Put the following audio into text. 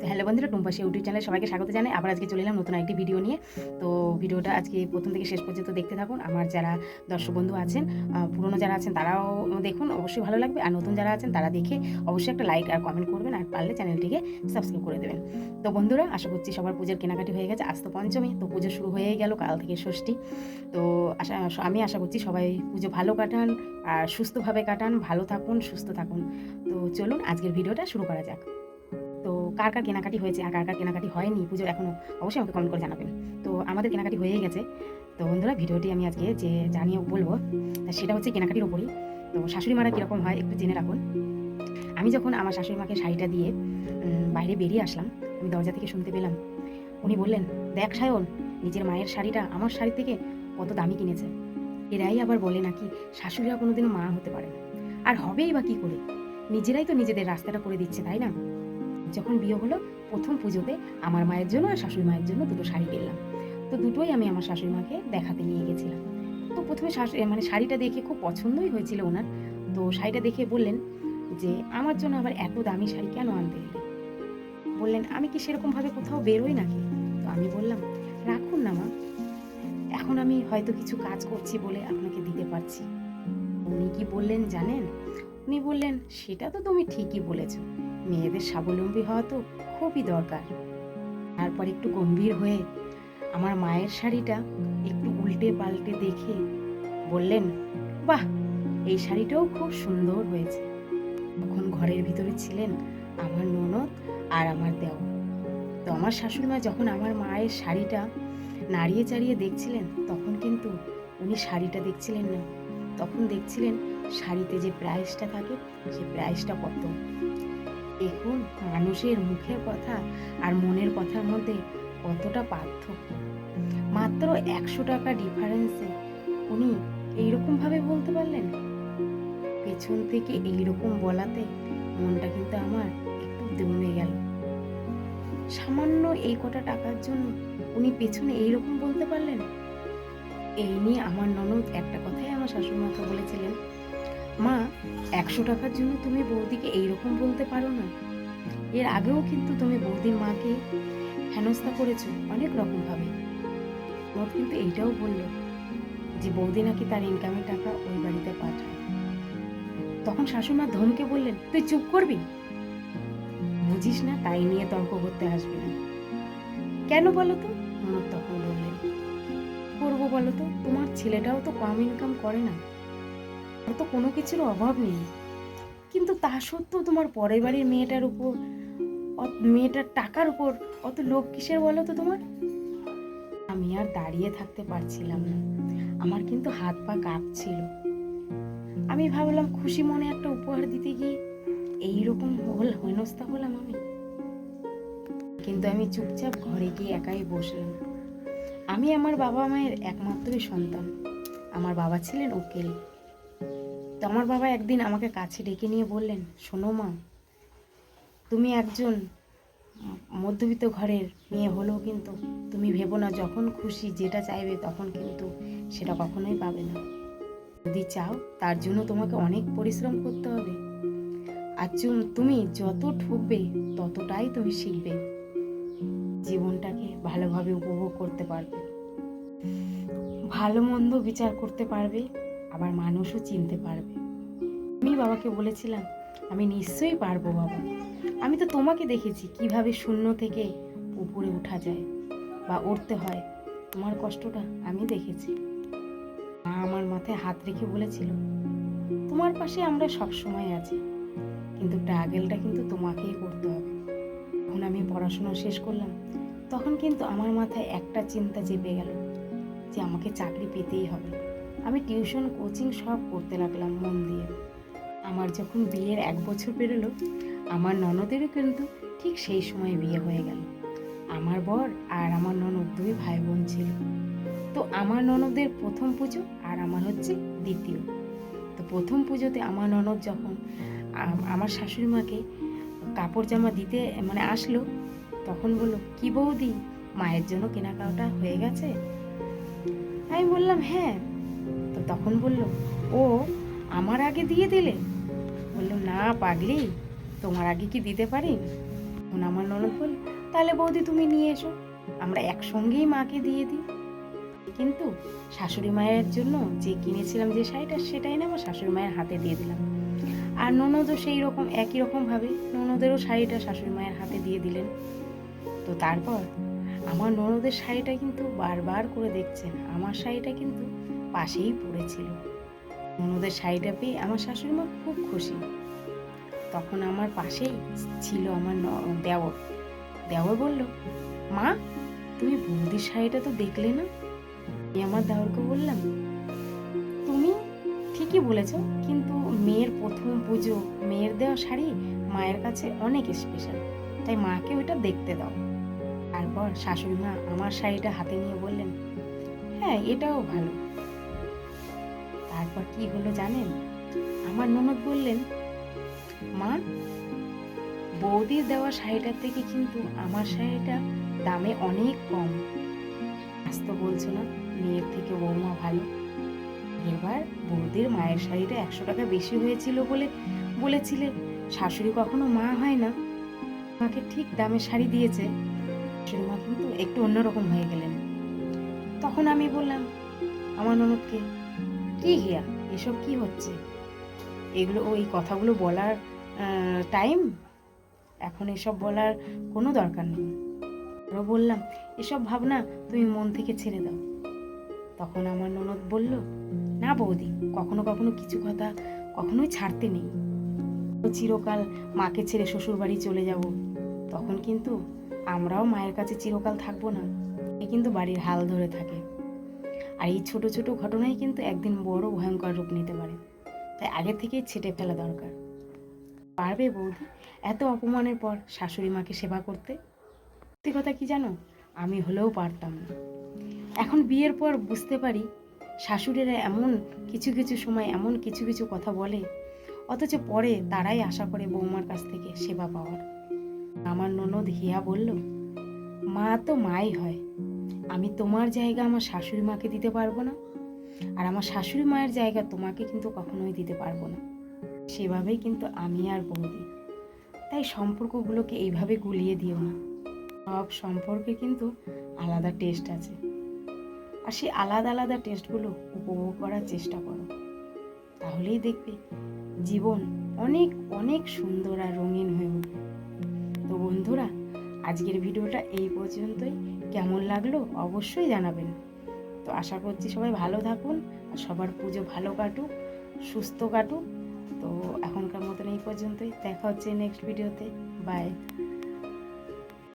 তো হ্যালো বন্ধুরা টুম্পাসি ইউটিউব চ্যানেলে সবাইকে স্বাগত জানাই। আবার আজকে চলে এলাম নতুন একটি ভিডিও নিয়ে। তো ভিডিওটা আজকে প্রথম থেকে শেষ পর্যন্ত দেখতে থাকুন। আমার যারা দর্শক বন্ধু আছেন পুরনো যারা আছেন, তারাও দেখুন, অবশ্যই ভালো লাগবে। আর নতুন যারা আছেন, তারা দেখে অবশ্যই একটা লাইক আর কমেন্ট করবেন। আর পারলে চ্যানেলটিকে সাবস্ক্রাইব করে দেবেন। তো বন্ধুরা, আশা করছি সবার পুজোর কেনাকাটি হয়ে গেছে। আজ তো পঞ্চমী, তো পুজো শুরু হয়ে গেল, কাল থেকে ষষ্ঠী। তো আশা, আমি আশা করছি সবাই পুজো ভালো কাটান আর সুস্থভাবে কাটান। ভালো থাকুন, সুস্থ থাকুন। তো চলুন, আজকের ভিডিওটা শুরু করা যাক। তো কার কার কেনাকাটি হয়েছে আর কার কার কেনাকাটি হয়নি? পুজোর এখনও অবশ্যই আমাকে কমেন্ট করে জানাবেন। তো আমাদের কেনাকাটি হয়েই গেছে। তো বন্ধুরা, ভিডিওটি আমি আজকে যে জানিয়ে বলব, তা সেটা হচ্ছে কেনাকাটির ওপরই তো শাশুড়ি মারা কীরকম হয় একটু জেনে রাখুন। আমি যখন আমার শাশুড়ি মাকে শাড়িটা দিয়ে বাইরে বেরিয়ে আসলাম, আমি দরজা থেকে শুনতে পেলাম। উনি বললেন, দেখ সায়ন, নিজের মায়ের শাড়িটা আমার শাড়ি থেকে কত দামি কিনেছে? এরাই আবার বলে নাকি শাশুড়িরা কোনোদিনও মা হতে পারে আর হবেই বা কী করে? নিজেরাই তো নিজেদের রাস্তাটা করে দিচ্ছে, তাই না? যখন বিয়ে হলো, প্রথম পুজোতে আমার মায়ের জন্য আর শাশুড়ি মায়ের জন্য দুটো শাড়ি কিনলাম তো দুটোই আমি আমার শাশুড়ি মাকে দেখাতে নিয়ে গেছিলাম। তো প্রথমে শাশু মানে শাড়িটা দেখে খুব পছন্দই হয়েছিল ওনার। তো শাড়িটা দেখে বললেন যে, আমার জন্য আবার এত দামি শাড়ি কেন আনতে এলে? বললেন, আমি কি সেরকমভাবে কোথাও বেরোই নাকি? তো আমি বললাম, রাখুন না মা। এখন আমি হয়তো কিছু কাজ করছি বলে আপনাকে দিতে পারছি। উনি কি বললেন জানেন? উনি বললেন, সেটা তো তুমি ঠিকই বলেছ। মেয়েদের স্বাবলম্বী হওয়া তো খুবই দরকার। তারপর একটু গম্ভীর হয়ে আমার মায়ের শাড়িটা একটু উল্টে পাল্টে দেখে বললেন, বাহ, এই শাড়িটাও খুব সুন্দর হয়েছে। তখন ঘরের ভিতরে ছিলেন আমার ননদ আর আমার দেও তো আমার শাশুড়ি মা যখন আমার মায়ের শাড়িটা নাড়িয়ে চাড়িয়ে দেখছিলেন, তখন কিন্তু উনি শাড়িটা দেখছিলেন না। তখন দেখছিলেন শাড়িতে যে প্রাইসটা থাকে সেই প্রাইসটা কত? দেখুন মানুষের মুখের কথা আর মনের কথার মধ্যে কতটা পার্থক্য। মাত্র একশো টাকা ডিফারেন্সে উনি এইরকমভাবে বলতে পারলেন? পেছন থেকে এইরকম বলাতে মনটা কিন্তু আমার একটু দমে গেল। সামান্য এই কটা টাকার জন্য উনি পেছনে এইরকম বলতে পারলেন? এই নিয়ে আমার ননদ একটা কথাই আমার শাশুড়িমাকে বলেছিলেন। মা, একশো টাকার জন্য তুমি বৌদিকে এইরকম বলতে পারো না। এর আগেও কিন্তু তুমি বৌদির মাকে হেনস্থা করেছ অনেক রকমভাবে। মত কিন্তু এইটাও বলল যে বৌদি নাকি তার ইনকামের টাকা ওই বাড়িতে পাঠায়। তখন শাশুমা ধমকে বললেন, তুই চুপ করবি? বুঝিস না, তাই নিয়ে তর্ক করতে আসবি না। কেন বলো তো? ননদ তখন বললেন করব বলো তো? তোমার ছেলেটাও তো কম ইনকাম করে না। তো কোনো কিছুর অভাব নেই। কিন্তু তা সত্ত্বেও তোমার পরের বাড়ির মেয়েটার উপর মেয়েটার টাকার উপর অত লোভ কিসের বলো তো তোমার? আমি আর দাঁড়িয়ে থাকতে পারছিলাম না। আমার কিন্তু হাত পা কাঁপছিল। আমি ভাবলাম খুশি মনে একটা উপহার দিতে গিয়ে এইরকম হল, হেনস্থা হলাম আমি। কিন্তু আমি চুপচাপ ঘরে গিয়ে একাই বসলাম। আমি আমার বাবা মায়ের একমাত্রই সন্তান। আমার বাবা ছিলেন উকিল। তো আমার বাবা একদিন আমাকে কাছে ডেকে নিয়ে বললেন, শোনো মা, তুমি একজন মধ্যবিত্ত ঘরের মেয়ে হলেও কিন্তু তুমি ভেবো না, যখন খুশি যেটা চাইবে তখন কিন্তু সেটা কখনোই পাবে না। যদি চাও তার জন্য তোমাকে অনেক পরিশ্রম করতে হবে। আর তুমি যত ঠুকবে ততটাই তুমি শিখবে। জীবনটাকে ভালোভাবে উপভোগ করতে পারবে। ভালো মন্দ বিচার করতে পারবে। আবার মানুষও চিনতে পারবে। আমি বাবাকে বলেছিলাম, আমি নিশ্চয়ই পারব বাবা। আমি তো তোমাকে দেখেছি কীভাবে শূন্য থেকে উপরে উঠা যায় বা উঠতে হয়। তোমার কষ্টটা আমি দেখেছি। মা আমার মাথায় হাত রেখে বলেছিল, তোমার পাশে আমরা সব সময় আছি, কিন্তু ট্রাগেলটা কিন্তু তোমাকেই করতে হবে। যখন আমি পড়াশোনা শেষ করলাম, তখন কিন্তু আমার মাথায় একটা চিন্তা চেপে গেল যে আমাকে চাকরি পেতেই হবে। আমি টিউশন, কোচিং সব করতে লাগলাম মন দিয়ে। আমার যখন বিয়ের এক বছর পেরোলো, আমার ননদেরও কিন্তু ঠিক সেই সময় বিয়ে হয়ে গেল। আমার বর আর আমার ননদ দুই ভাই বোন ছিল। তো আমার ননদের প্রথম পুজো আর আমার হচ্ছে দ্বিতীয়। তো প্রথম পুজোতে আমার ননদ যখন আমার শাশুড়ি মাকে কাপড় জামা দিতে মানে আসলো, তখন বলল, কি বৌদি, মায়ের জন্য কেনাকাটা হয়ে গেছে? আমি বললাম হ্যাঁ। তখন বলল, ও, আমার আগে দিয়ে দিলে? বললাম না পাগলি, তোমার আগে কি দিতে পারি? তখন আমার ননদ বলল, তাহলে বৌদি তুমি নিয়ে এসো, আমরা একসঙ্গেই মাকে দিয়ে দিই। কিন্তু শাশুড়ি মায়ের জন্য যে কিনেছিলাম যে শাড়িটা, সেটাই না আমার শাশুড়ি মায়ের হাতে দিয়ে দিলাম। আর ননদও সেই রকম, একই রকমভাবে ননদেরও শাড়িটা শাশুড়ি মায়ের হাতে দিয়ে দিলেন। তো তারপর আমার ননদের শাড়িটা কিন্তু বারবার করে দেখছেন, আমার শাড়িটা কিন্তু পাশেই পড়েছিল। ননদের শাড়িটা পেয়ে আমার শাশুড়ি মা খুব খুশি। তখন আমার পাশেই ছিল আমার দেওর। দেওর বলল, মা, তুমি বৌদির শাড়িটা তো দেখলে না? আমি আমার দেওরকে বললাম, তুমি ঠিকই বলেছ, কিন্তু মেয়ের প্রথম পুজো, মেয়ের দেওয়া শাড়ি মায়ের কাছে অনেক স্পেশাল তাই মাকে ওটা দেখতে দাও। তারপর শাশুড়ি মা আমার শাড়িটা হাতে নিয়ে বললেন হ্যাঁ এটাও ভালো। তারপর কি হলো জানেন? আমার ননদ বললেন, মা, বৌদির দেওয়া শাড়িটার থেকে কিন্তু আমার শাড়িটা দামে অনেক কম। আজ তো বলছো না, মেয়ের থেকে বৌমা ভালো। এবার বৌদির মায়ের শাড়িটা একশো টাকা বেশি হয়েছিল বলে বলেছিলে। শাশুড়ি কখনো মা হয় না। মাকে ঠিক দামে শাড়ি দিয়েছে। শাশুড়ি মা কিন্তু একটু অন্যরকম হয়ে গেলেন। তখন আমি বললাম, আমার ননদকে কি হিয়া এসব কি হচ্ছে? এগুলো ওই কথাগুলো বলার টাইম এখন এসব বলার কোনো দরকার নেই। আরও বললাম, এসব ভাবনা তুমি মন থেকে ছেড়ে দাও। তখন আমার ননদ বলল, না বৌদি, কখনো কখনো কিছু কথা কখনোই ছাড়তে নেই। চিরকাল মাকে ছেড়ে শ্বশুর বাড়ি চলে যাব। তখন কিন্তু আমরাও মায়ের কাছে চিরকাল থাকব না। এ কিন্তু বাড়ির হাল ধরে থাকে। আর এই ছোট ছোট ঘটনাই কিন্তু একদিন বড় ভয়ঙ্কর রূপ নিতে পারে। তাই আগে থেকেই ছেটে ফেলা দরকার। পারবে বৌদি, এত অপমানের পর শাশুড়ি মাকে সেবা করতে? সত্যি কথা কি জানো? আমি হলেও পারতাম না। এখন বিয়ের পর বুঝতে পারি, শাশুড়িরা এমন কিছু কিছু সময় এমন কিছু কিছু কথা বলে, অথচ পরে তারাই আশা করে বৌমার কাছ থেকে সেবা পাওয়ার। আমার ননদ হিয়া বলল, মা তো মাই হয় আমি তোমার জায়গা আমার শাশুড়ি মাকে দিতে পারব না। আর আমার শাশুড়ি মায়ের জায়গা তোমাকে কিন্তু কখনোই দিতে পারব না। সেভাবেই কিন্তু আমি আর বৌদি। তাই সম্পর্কগুলোকে এইভাবে গুলিয়ে দিও না। সব সম্পর্কে কিন্তু আলাদা টেস্ট আছে। আর সেই আলাদা আলাদা টেস্টগুলো উপভোগ করার চেষ্টা করো। তাহলেই দেখবে জীবন অনেক অনেক সুন্দর আর রঙিন হয়ে উঠবে। তো বন্ধুরা আজকের ভিডিওটা এই পর্যন্তই। কেমন লাগল অবশ্যই জানাবেন। তো আশা করছি সবাই ভালো থাকুন আর সবার পুজো ভালো কাটুক, সুস্থ কাটুক। তো এখনকার মতন এই পর্যন্তই। দেখা হচ্ছে নেক্সট ভিডিওতে বাই